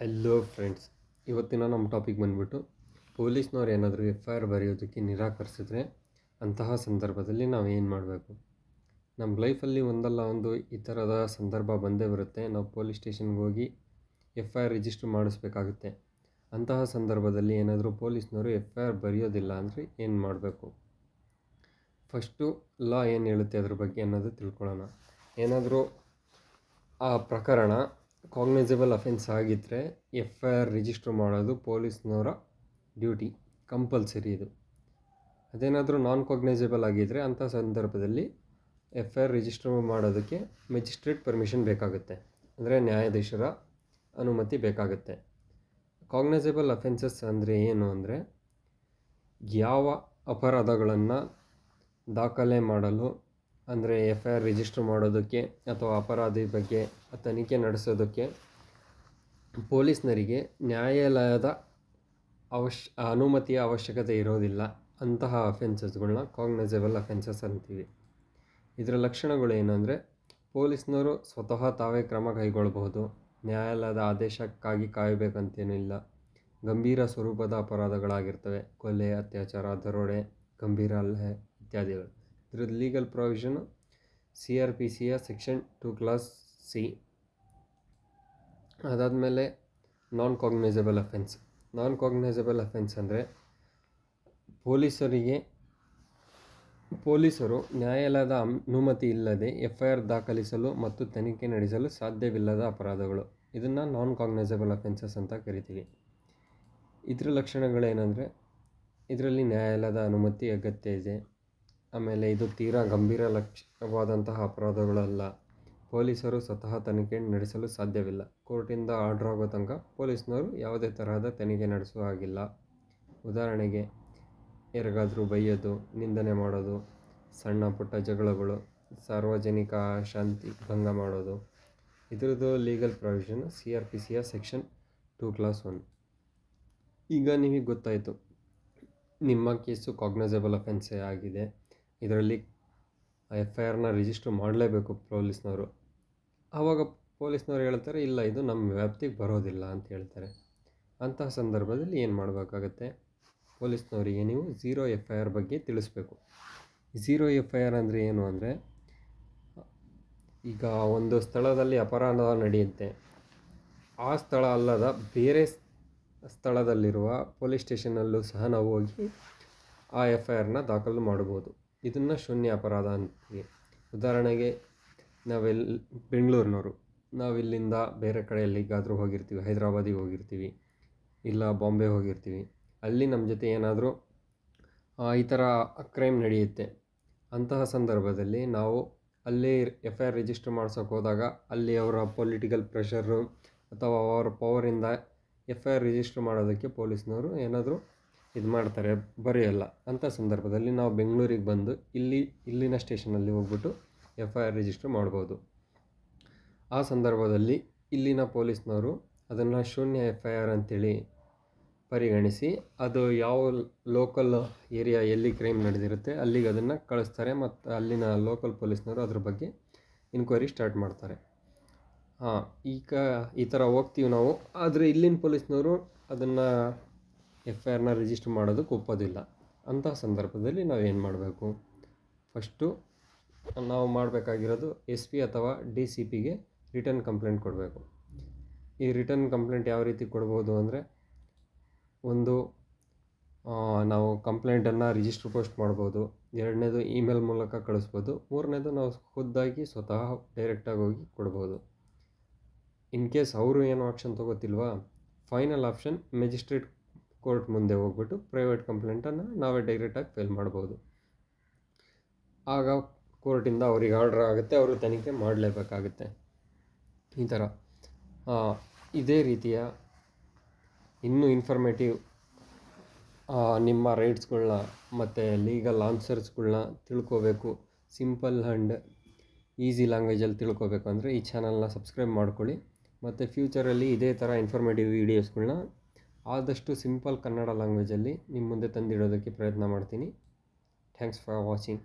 Hello friends ಇವತ್ತಿನ ನಮ್ಮ topic ಬಂದ್ಬಿಟ್ಟು ಪೊಲೀಸ್ನವ್ರು ಏನಾದರೂ ಎಫ್ ಐ ಆರ್ ಬರೆಯೋದಕ್ಕೆ ನಿರಾಕರಿಸಿದ್ರೆ ಅಂತಹ ಸಂದರ್ಭದಲ್ಲಿ ನಾವು ಏನು ಮಾಡಬೇಕು? ನಮ್ಮ ಲೈಫಲ್ಲಿ ಒಂದಲ್ಲ ಒಂದು ಈ ಥರದ ಸಂದರ್ಭ ಬಂದೇ ಬರುತ್ತೆ. ನಾವು ಪೊಲೀಸ್ ಸ್ಟೇಷನ್ಗೆ ಹೋಗಿ ಎಫ್ ಐ ಆರ್ ರಿಜಿಸ್ಟರ್ ಮಾಡಿಸ್ಬೇಕಾಗುತ್ತೆ. ಅಂತಹ ಸಂದರ್ಭದಲ್ಲಿ ಏನಾದರೂ ಪೊಲೀಸ್ನವರು ಎಫ್ ಐ ಆರ್ ಬರೆಯೋದಿಲ್ಲ ಅಂದರೆ ಏನು ಮಾಡಬೇಕು? ಫಸ್ಟು ಲಾ ಏನು ಹೇಳುತ್ತೆ ಅದ್ರ ಬಗ್ಗೆ ಅನ್ನೋದು ತಿಳ್ಕೊಳ್ಳೋಣ. ಏನಾದರೂ ಆ ಪ್ರಕರಣ ಕಾಗ್ನೈಸಬಲ್ ಅಫೆನ್ಸ್ ಆಗಿದ್ದರೆ ಎಫ್ ಐ ಆರ್ ರಿಜಿಸ್ಟರ್ ಮಾಡೋದು ಪೊಲೀಸ್ನವರ ಡ್ಯೂಟಿ ಕಂಪಲ್ಸರಿ ಇದು. ಅದೇನಾದರೂ ನಾನ್ ಕಾಗ್ನೈಸಬಲ್ ಆಗಿದ್ದರೆ ಅಂಥ ಸಂದರ್ಭದಲ್ಲಿ ಎಫ್ ಐ ಆರ್ ರಿಜಿಸ್ಟರ್ ಮಾಡೋದಕ್ಕೆ ಮೆಜಿಸ್ಟ್ರೇಟ್ ಪರ್ಮಿಷನ್ ಬೇಕಾಗುತ್ತೆ. ಅಂದರೆ ನ್ಯಾಯಾಧೀಶರ ಅನುಮತಿ ಬೇಕಾಗುತ್ತೆ. ಕಾಗ್ನೈಸಬಲ್ ಅಫೆನ್ಸಸ್ ಅಂದರೆ ಏನು ಅಂದರೆ ಯಾವ ಅಪರಾಧಗಳನ್ನು ದಾಖಲೆ ಮಾಡಲು ಅಂದರೆ ಎಫ್ ಐ ಆರ್ ರಿಜಿಸ್ಟರ್ ಮಾಡೋದಕ್ಕೆ ಅಥವಾ ಅಪರಾಧಿ ಬಗ್ಗೆ ತನಿಖೆ ನಡೆಸೋದಕ್ಕೆ ಪೊಲೀಸ್ನರಿಗೆ ನ್ಯಾಯಾಲಯದ ಅವಶ್, ಅನುಮತಿಯ ಅವಶ್ಯಕತೆ ಇರೋದಿಲ್ಲ. ಅಂತಹ ಅಫೆನ್ಸಸ್ಗಳನ್ನ ಕಾಗ್ನೈಸಬಲ್ ಅಫೆನ್ಸಸ್ ಅಂತೀವಿ. ಇದರ ಲಕ್ಷಣಗಳು ಏನಂದರೆ ಪೊಲೀಸ್ನವರು ಸ್ವತಃ ತಾವೇ ಕ್ರಮ ಕೈಗೊಳ್ಳಬಹುದು ನ್ಯಾಯಾಲಯದ ಆದೇಶಕ್ಕಾಗಿ ಕಾಯಬೇಕಂತೇನಿಲ್ಲ. ಗಂಭೀರ ಸ್ವರೂಪದ ಅಪರಾಧಗಳಾಗಿರ್ತವೆ. ಕೊಲೆ, ಅತ್ಯಾಚಾರ, ದರೋಡೆ, ಗಂಭೀರ ಹಲ್ಲೆ ಇತ್ಯಾದಿಗಳು. ಇದ್ರದ್ದು legal provision C R P ಸಿಯ ಸೆಕ್ಷನ್ ಟು ಕ್ಲಾಸ್ ಸಿ ಅದಾದಮೇಲೆ non cognizable offence non cognizable offence ಅಂದರೆ ಪೊಲೀಸರಿಗೆ, ಪೊಲೀಸರು ನ್ಯಾಯಾಲಯದ ಅನುಮತಿ ಇಲ್ಲದೆ ಎಫ್ ಐ ಆರ್ ದಾಖಲಿಸಲು ಮತ್ತು ತನಿಖೆ ನಡೆಸಲು ಸಾಧ್ಯವಿಲ್ಲದ ಅಪರಾಧಗಳು. ಇದನ್ನು ನಾನ್ ಕಾಗ್ನೈಸಬಲ್ ಅಫೆನ್ಸಸ್ ಅಂತ ಕರಿತೀವಿ. ಇದರ ಲಕ್ಷಣಗಳೇನೆಂದರೆ, ಇದರಲ್ಲಿ ನ್ಯಾಯಾಲಯದ ಅನುಮತಿ ಅಗತ್ಯ ಇದೆ. ಆಮೇಲೆ ಇದು ತೀರಾ ಗಂಭೀರ ಲಕ್ಷಣವಾದಂತಹ ಅಪರಾಧಗಳಲ್ಲ. ಪೊಲೀಸರು ಸ್ವತಃ ತನಿಖೆ ನಡೆಸಲು ಸಾಧ್ಯವಿಲ್ಲ. ಕೋರ್ಟಿಂದ ಆರ್ಡ್ರ್ ಆಗೋ ತನಕ ಪೊಲೀಸ್ನವರು ಯಾವುದೇ ತರಹದ ತನಿಖೆ ನಡೆಸುವ ಹಾಗಿಲ್ಲ. ಉದಾಹರಣೆಗೆ, ಯಾರಿಗಾದರೂ ಬೈಯೋದು, ನಿಂದನೆ ಮಾಡೋದು, ಸಣ್ಣ ಪುಟ್ಟ ಜಗಳಗಳು, ಸಾರ್ವಜನಿಕ ಶಾಂತಿ ಭಂಗ ಮಾಡೋದು, ಇದರದ್ದು legal provision, C R P ಸಿಯ ಸೆಕ್ಷನ್ ಟು ಕ್ಲಾಸ್ ಒನ್. ಈಗ ನಿಮಗೆ ಗೊತ್ತಾಯಿತು, ನಿಮ್ಮ ಕೇಸು ಕಾಗ್ನೈಸಬಲ್ ಅಫೆನ್ಸೇ ಆಗಿದೆ. ಇದರಲ್ಲಿ ಎಫ್ ಐ ಆರ್ನ ರಿಜಿಸ್ಟರ್ ಮಾಡಲೇಬೇಕು ಪೊಲೀಸ್ನವರು. ಆವಾಗ ಪೊಲೀಸ್ನವ್ರು ಹೇಳ್ತಾರೆ, ಇಲ್ಲ, ಇದು ನಮ್ಮ ವ್ಯಾಪ್ತಿಗೆ ಬರೋದಿಲ್ಲ ಅಂತ ಹೇಳ್ತಾರೆ. ಅಂತಹ ಸಂದರ್ಭದಲ್ಲಿ ಏನು ಮಾಡಬೇಕಾಗತ್ತೆ? ಪೊಲೀಸ್ನವರಿಗೆ ನೀವು ಝೀರೋ ಎಫ್ ಐ ಆರ್ ಬಗ್ಗೆ ತಿಳಿಸ್ಬೇಕು. ಝೀರೋ ಎಫ್ ಐ ಆರ್ ಅಂದರೆ ಏನು ಅಂದರೆ, ಈಗ ಒಂದು ಸ್ಥಳದಲ್ಲಿ ಅಪರಾಧ ನಡೆಯುತ್ತೆ. ಆ ಸ್ಥಳ ಅಲ್ಲದ ಬೇರೆ ಸ್ಥಳದಲ್ಲಿರುವ ಪೊಲೀಸ್ ಸ್ಟೇಷನಲ್ಲೂ ಸಹ ನಾವು ಹೋಗಿ ಆ ಎಫ್ ಐ ಆರ್ನ ದಾಖಲು ಮಾಡ್ಬೋದು. ಇದನ್ನು ಶೂನ್ಯ ಅಪರಾಧ ಅಂತೀವಿ ಉದಾಹರಣೆಗೆ ನಾವೆಲ್ಲಿ ಬೆಂಗಳೂರಿನವರು. ನಾವಿಲ್ಲಿಂದ ಬೇರೆ ಕಡೆ ಎಲ್ಲಿಗಾದರೂ ಹೋಗಿರ್ತೀವಿ, ಹೈದ್ರಾಬಾದಿಗೆ ಹೋಗಿರ್ತೀವಿ, ಇಲ್ಲ ಬಾಂಬೆ ಹೋಗಿರ್ತೀವಿ. ಅಲ್ಲಿ ನಮ್ಮ ಜೊತೆ ಏನಾದರೂ ಈ ಥರ ಕ್ರೈಮ್ ನಡೆಯುತ್ತೆ. ಅಂತಹ ಸಂದರ್ಭದಲ್ಲಿ ನಾವು ಅಲ್ಲಿ ಎಫ್ ಐ ಆರ್ ರಿಜಿಸ್ಟರ್ ಮಾಡ್ಸೋಕೆ ಹೋದಾಗ ಅಲ್ಲಿ ಅವರ ಪೊಲಿಟಿಕಲ್ ಪ್ರೆಷರು ಅಥವಾ ಅವರ ಪವರಿಂದ ಎಫ್ ಐ ಆರ್ ರಿಜಿಸ್ಟರ್ ಮಾಡೋದಕ್ಕೆ ಪೊಲೀಸ್ನವರು ಏನಾದರೂ ಇದು ಮಾಡ್ತಾರೆ, ಬರೆಯಲ್ಲ. ಅಂಥ ಸಂದರ್ಭದಲ್ಲಿ ನಾವು ಬೆಂಗಳೂರಿಗೆ ಬಂದು ಇಲ್ಲಿ, ಇಲ್ಲಿನ ಸ್ಟೇಷನಲ್ಲಿ ಹೋಗ್ಬಿಟ್ಟು ಎಫ್ ಐ ಆರ್ ರಿಜಿಸ್ಟರ್ ಮಾಡ್ಬೋದು. ಆ ಸಂದರ್ಭದಲ್ಲಿ ಇಲ್ಲಿನ ಪೊಲೀಸ್ನವರು ಅದನ್ನು ಶೂನ್ಯ ಎಫ್ ಐ ಆರ್ ಅಂತೇಳಿ ಪರಿಗಣಿಸಿ, ಅದು ಯಾವ ಲೋಕಲ್ ಏರಿಯಾ ಎಲ್ಲಿ ಕ್ರೈಮ್ ನಡೆದಿರುತ್ತೆ ಅಲ್ಲಿಗೆ ಅದನ್ನು ಕಳಿಸ್ತಾರೆ ಮತ್ತು ಅಲ್ಲಿನ ಲೋಕಲ್ ಪೊಲೀಸ್ನವರು ಅದ್ರ ಬಗ್ಗೆ ಇನ್ಕ್ವೈರಿ ಸ್ಟಾರ್ಟ್ ಮಾಡ್ತಾರೆ. ಹಾಂ ಈಗ ಈ ಥರ ಹೋಗ್ತೀವಿ ನಾವು, ಆದರೆ ಇಲ್ಲಿನ ಪೊಲೀಸ್ನವರು ಅದನ್ನು ಎಫ್ ಐ ಆರ್ನ ರಿಜಿಸ್ಟರ್ ಮಾಡೋದಕ್ಕೆ ಒಪ್ಪೋದಿಲ್ಲ. ಅಂತಹ ಸಂದರ್ಭದಲ್ಲಿ ನಾವು ಏನು ಮಾಡಬೇಕು? ಫಸ್ಟು ನಾವು ಮಾಡಬೇಕಾಗಿರೋದು ಎಸ್ ಪಿ ಅಥವಾ ಡಿ ಸಿ ಪಿಗೆ ರಿಟರ್ನ್ ಕಂಪ್ಲೇಂಟ್ ಕೊಡಬೇಕು. ಈ ರಿಟರ್ನ್ ಕಂಪ್ಲೇಂಟ್ ಯಾವ ರೀತಿ ಕೊಡ್ಬೋದು ಅಂದರೆ ಒಂದು ನಾವು ಕಂಪ್ಲೇಂಟನ್ನು ರಿಜಿಸ್ಟರ್ ಪೋಸ್ಟ್ ಮಾಡ್ಬೋದು. ಎರಡನೇದು ಇಮೇಲ್ ಮೂಲಕ ಕಳಿಸ್ಬೋದು. ಮೂರನೇದು ನಾವು ಖುದ್ದಾಗಿ ಸ್ವತಃ ಡೈರೆಕ್ಟಾಗಿ ಹೋಗಿ ಕೊಡ್ಬೋದು. ಇನ್ ಕೇಸ್ ಅವರು ಏನು ಆಪ್ಷನ್ ತೊಗೋತಿಲ್ವಾ? ಫೈನಲ್ ಆಪ್ಷನ್ ಮೆಜಿಸ್ಟ್ರೇಟ್ ಕೋರ್ಟ್ ಮುಂದೆ ಹೋಗ್ಬಿಟ್ಟು ಪ್ರೈವೇಟ್ ಕಂಪ್ಲೇಂಟನ್ನು ನಾವೇ ಡೈರೆಕ್ಟಾಗಿ ಫೈಲ್ ಮಾಡ್ಬೋದು. ಆಗ ಕೋರ್ಟಿಂದ ಅವ್ರಿಗೆ ಆರ್ಡ್ರ್ ಆಗುತ್ತೆ, ಅವರು ತನಿಖೆ ಮಾಡಲೇಬೇಕಾಗುತ್ತೆ. ಈ ಥರ ಇದೇ ರೀತಿಯ ಇನ್ನೂ ಇನ್ಫಾರ್ಮೇಟಿವ್ ನಿಮ್ಮ ರೈಟ್ಸ್ಗಳನ್ನ ಮತ್ತು ಲೀಗಲ್ ಆನ್ಸರ್ಸ್ಗಳನ್ನ ತಿಳ್ಕೋಬೇಕು. ಸಿಂಪಲ್ ಆ್ಯಂಡ್ ಈಸಿ ಲ್ಯಾಂಗ್ವೇಜಲ್ಲಿ ತಿಳ್ಕೋಬೇಕು ಅಂದರೆ ಈ ಚಾನಲ್ನ ಸಬ್ಸ್ಕ್ರೈಬ್ ಮಾಡ್ಕೊಳ್ಳಿ. ಮತ್ತು ಫ್ಯೂಚರಲ್ಲಿ ಇದೇ ಥರ ಇನ್ಫಾರ್ಮೇಟಿವ್ ವೀಡಿಯೋಸ್ಗಳ್ನ ಆದಷ್ಟು ಸಿಂಪಲ್ ಕನ್ನಡ ಲ್ಯಾಂಗ್ವೇಜಲ್ಲಿ ನಿಮ್ಮ ಮುಂದೆ ತಂದಿಡೋದಕ್ಕೆ ಪ್ರಯತ್ನ ಮಾಡ್ತೀನಿ. Thanks for watching